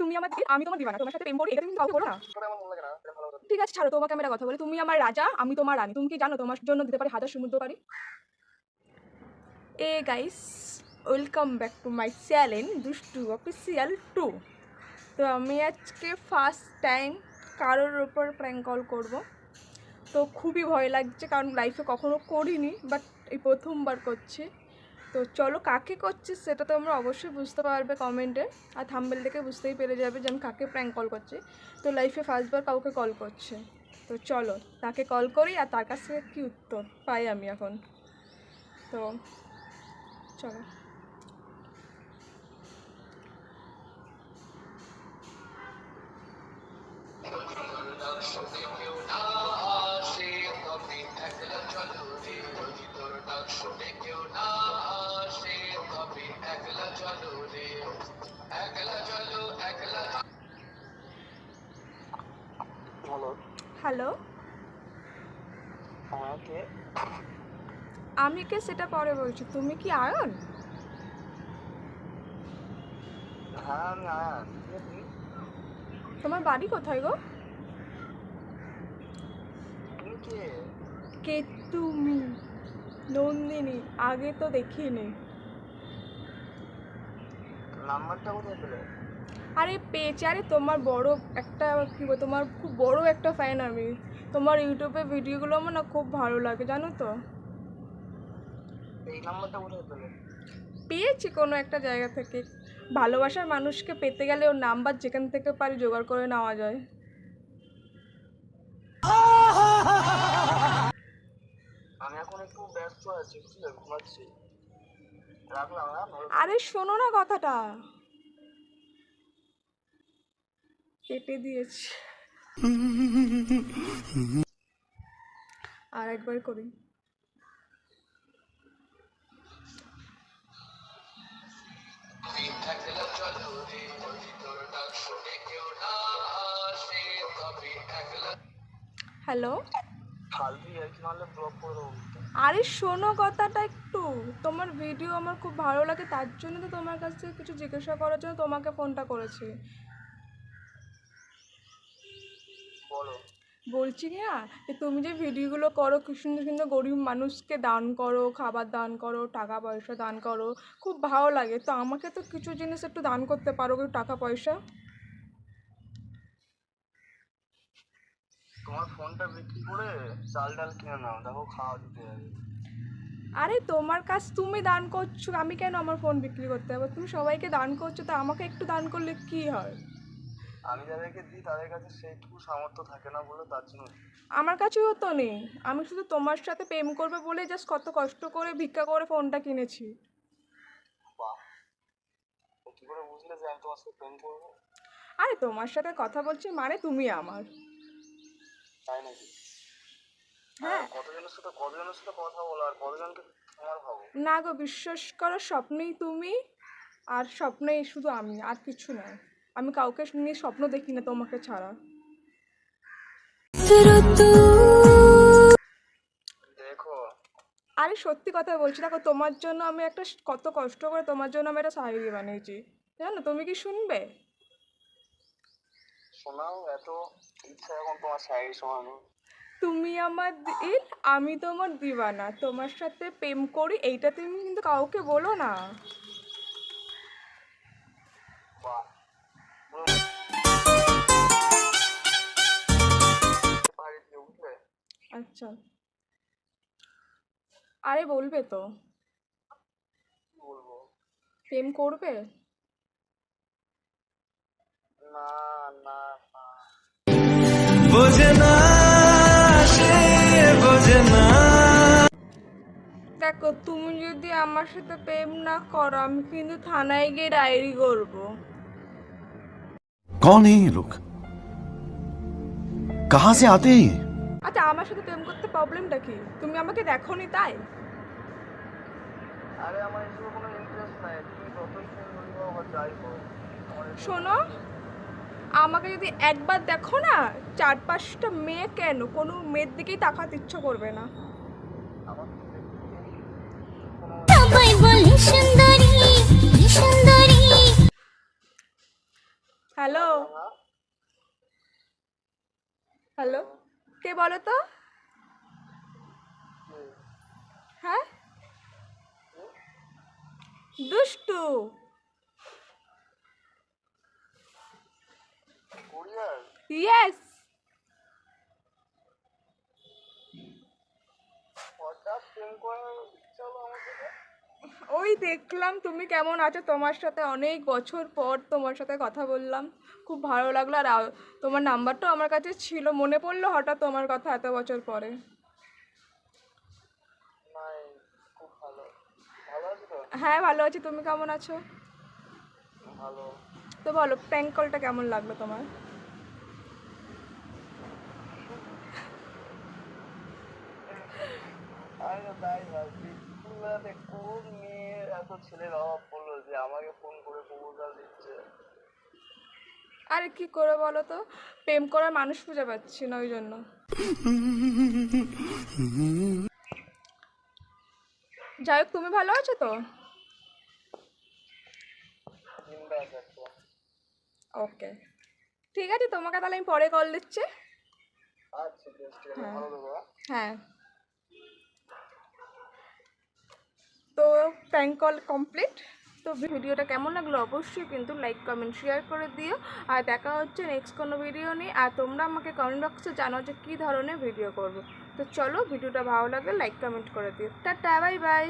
তুমি আমার আমি তোমার দিবানা তোমার সাথে প্রেম করি এটা তুমি কাউকে বলো না? না? ঠিক আছে ছাড়ো তোমাকে আমি একটা কথা বলি। তুমি আমার রাজা আমি তোমার রানী। তুমি কি জানো তোমার জন্য দিতে পারি হাজার সমুদ্র পারি hey guys welcome back to my channel Dushtu official two তো আমি আজকে ফার্স্ট টাইম কারোর ওপর প্র্যাঙ্ক কল করব। তো খুবই ভয় লাগছে কারণ লাইফে কখনো করিনি বাট এই প্রথমবার করছি। তো চলো কাকে করছি সেটা তো আমরা অবশ্যই বুঝতে পারবে কমেন্টে আর থাম্বেল দেখে বুঝতেই পেরে যাবে যে আমি কাকে প্র্যাঙ্ক কল করছি। তো লাইফে ফার্স্টবার কাউকে কল করছে। তো চলো, তাকে কল করি আর তার কাছ থেকে কী উত্তর পাই আমি এখন। তো চলো। হলো হ্যালো। হ্যাঁ কে? আমি কে সেটা পরে বলছি তুমি কি আয়ন? হ্যাঁ তোমার বাড়ি কোথায় গো? কে তুমি? নন্দিনী আগে তো দেখিনি। নাম্বারটা কোথায় পেলে? আরে পেয়েছি। আরে তোমার বড় একটা কী বল তোমার খুব বড় একটা ফ্যান আমি। তোমার ইউটিউবে ভিডিওগুলো আমার না খুব ভালো লাগে জানো তো? পেয়েছি কোনো একটা জায়গা থেকে। ভালোবাসার মানুষকে পেতে গেলে ওর নাম্বার যেখান থেকে পারি জোগাড় করে নেওয়া যায়। আমি এখন একটু ব্যস্ত আছি ঘুমাচ্ছি। রাখলাম হ্যাঁ? আরে শোনো না কথাটা। কেটে দিয়েছি। আর একবার করি। হ্যালো আর শোনো কথাটা একটু। তোমার ভিডিও আমার খুব ভালো লাগে, তার জন্য তো তোমার কাছ কিছু জিজ্ঞাসা করার জন্য তোমাকে ফোনটা করেছি। বলো। বলছি কি না যে তুমি যে ভিডিওগুলো করো কি সুন্দর সুন্দর গরিব মানুষকে দান করো খাবার দান করো টাকা পয়সা দান করো খুব ভালো লাগে। তো আমাকে তো কিছু জিনিস একটু দান করতে পারো কিছু টাকা পয়সা? তোমার ফোনটা বিক্রি করে চাল ডাল কিনে নাও দেখো খাওয়া দিতে যাবে আরে তোমার কাছ তুমি দান করছ আমি কেন আমার ফোন বিক্রি করতে হবে তুমি সবাইকে দান করছ তো আমাকে একটু দান করলে কি হয়? আমি যাদেরকে দিই তাদের কাছে সেইটুকু সামর্থ্য থাকে না বলে তার জন্য আমার কাছেও তো নেই। আমি শুধু তোমার সাথে প্রেম করবে বলে জাস্ট কত কষ্ট করে ভিক্ষা করে ফোনটা কিনেছি। বাহ। ও কি করে বুঝলে যে আমি তোমার সাথে প্রেম করব? আরে তোমার সাথে কথা বলছি মানে তুমি আমার। তাই নাকি? হ্যাঁ। কতজনের সাথে কতজনের সাথে কথা বলো আর কতজনকে তোমার ভাবো? না গো বিশ্বাস করো স্বপ্নেই তুমি আর স্বপ্নেই শুধু আমি আর কিছু নয়। আমি কাউকে নিয়ে স্বপ্ন দেখি না তোমাকে ছাড়া। দেখো। আরে সত্যি কথা বলছি দেখো তোমার জন্য আমি একটা কত কষ্ট করে তোমার জন্য আমি একটা শাড়ি বানিয়েছি। জানো তুমি কি শুনবে? শোনাও এত ইচ্ছা এখন তোমার শাড়ি শোনানো। তুমি আমার দিল আমি তোমার দিবানা তোমার সাথে প্রেম করি এইটা তুমি কিন্তু কাউকে বলো না। আচ্ছা আরে বলবে তো কি বলবো প্রেম করবে না না না বোঝে না সে বোঝে না দেখো তুমি যদি আমার সাথে প্রেম না করো আমি কিন্তু থানায় গিয়ে ডায়েরি করবো कौन है ये लोग कहां से आते हैं ये? আচ্ছা আমার সাথে প্রেম করতে প্রবলেমটা কি? তুমি আমাকে দেখো নি তাই? আরে আমার এসবে কোনো ইন্টারেস্ট নাই। তুমি যতই সুন্দরী হও যাই হও আমার এসব- শোনো আমাকে যদি একবার দেখো না চার পাঁচটা মেয়ে কেন? কোনো মেয়ের দিকেই তাকাতে ইচ্ছা করবে না। হ্যালো? হ্যাঁ? হ্যালো? কে বলো তো কে? হ্যাঁ? দুষ্টু। ইয়েস ওই দেখলাম তুমি কেমন আছো? তোমার সাথে অনেক বছর পর তোমার সাথে কথা বললাম। খুব ভালো লাগল। আর তোমার নাম্বারটাও আমার কাছে ছিল। মনে পড়ল হঠাৎ তোমার কথা এত বছর পরে নাই খুব ভালো ভালো আছো তো হ্যাঁ ভালো আছি। তুমি কেমন আছো? ভালো। তো বলো প্র্যাঙ্ক কলটা কেমন লাগল তোমার? কোন মেয়ে এত ছেলের অভাব পড়ল যে আমাকে ফোন করে প্রপোজাল দিচ্ছে? আরে কি করে বলো তো? প্রেম করার মানুষ খুঁজে পাচ্ছি না ওই জন্য। যাই হোক তুমি ভালো আছো তো বিন্দাস একটা ওকে ঠিক আছে তোমাকে তাহলে আমি পরে কল দিচ্ছি। আচ্ছা আছে হ্যাঁ। হ্যাঁ। তো প্র্যাঙ্ক কল কমপ্লিট তো ভিডিওটা কেমন লাগল অবশ্যই কিন্তু লাইক কমেন্ট শেয়ার করে দিও। আর দেখা হচ্ছে নেক্সট কোনো ভিডিও নিয়ে। আর তোমরা আমাকে কমেন্ট বক্সে জানাও যে কী ধরনের ভিডিও করব। তো চলো ভিডিওটা ভালো লাগলে লাইক কমেন্ট করে দিও। Tata bye bye